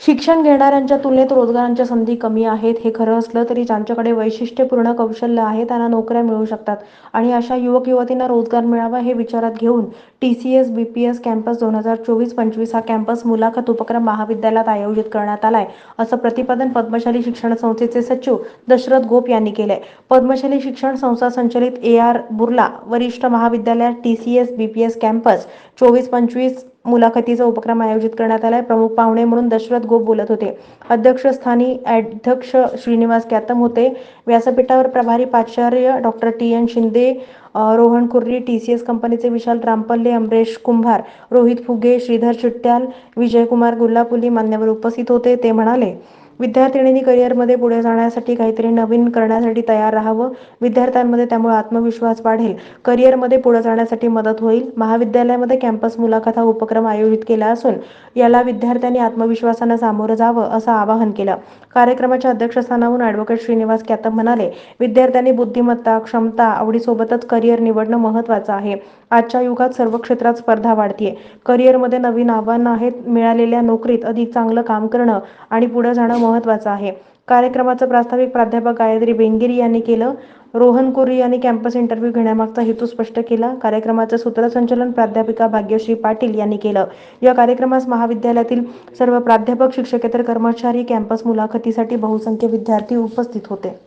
शिक्षण घेणाऱ्यांच्या तुलनेत रोजगारांच्या संधी कमी आहेत. हे खरं असलं तरी ज्यांच्याकडे वैशिष्ट्यपूर्ण कौशल्य आहे त्यांना नोकऱ्या मिळू शकतात. आणि अशा युवक युवतींना रोजगार मिळावा हे विचारात घेऊन T C S B P S campus दोन हजार चोवीस पंचवीस हा कॅम्पस मुलाखत उपक्रम महाविद्यालयात आयोजित करण्यात आलाय असं प्रतिपादन पद्मशाली शिक्षण संस्थेचे सचिव दशरथ गोप यांनी केलंय. पद्मशाली शिक्षण संस्था संचलित ए आर बुर्ला वरिष्ठ महाविद्यालयात T C S B P S campus चोवीस पंचवीस मुलाखतीचा उपक्रम आयोजित करण्यात आलाय. प्रमुख पाहुणे म्हणून दशरथ गोप बोलत होते. अध्यक्षस्थानी अध्यक्ष श्रीनिवास कॅतम होते. व्यासपीठावर प्रभारी प्राचार्य doctor T. N. Shinde Rohan Kurri T. C. S. कंपनीचे विशाल रामपल्ले अमरेश कुंभार रोहित फुगे श्रीधर चिट्ट्याल विजयकुमार गुल्लापुली मान्यवर उपस्थित होते ते म्हणाले विद्यार्थिनींनी करिअरमध्ये पुढे जाण्यासाठी काहीतरी नवीन करण्यासाठी तयार राहावं. विद्यार्थ्यांमध्ये त्यामुळे आत्मविश्वास वाढेल. करिअरमध्ये पुढे जाण्यासाठी मदत होईल. महाविद्यालयामध्ये कॅम्पस मुलाखत हा उपक्रम आयोजित केला असून याला विद्यार्थ्यांनी आत्मविश्वासानं सामोरं जावं असं आवाहन केलं. कार्यक्रमाच्या अध्यक्षस्थानाहून ॲडव्होकेट श्रीनिवास कॅतम म्हणाले विद्यार्थ्यांनी बुद्धिमत्ता क्षमता आवडीसोबतच करिअर निवडणं महत्त्वाचं आहे. आजच्या युगात सर्व क्षेत्रात स्पर्धा वाढतीये. करिअरमध्ये नवीन आव्हानं आहेत. मिळालेल्या नोकरीत अधिक चांगलं काम करणं आणि पुढे जाणं महत्त्वाचं आहे. कार्यक्रमाचं प्रास्ताविक प्राध्यापक गायत्री बेंगिरी यांनी केलं. रोहन कोरी यांनी कॅम्पस इंटरव्ह्यू घेण्यामागचा हेतू स्पष्ट केला. कार्यक्रमाचं सूत्रसंचलन प्राध्यापिका भाग्यश्री पाटील यांनी केलं. या कार्यक्रमास महाविद्यालयातील सर्व प्राध्यापक शिक्षकेतर कर्मचारी कॅम्पस मुलाखतीसाठी बहुसंख्य विद्यार्थी उपस्थित होते.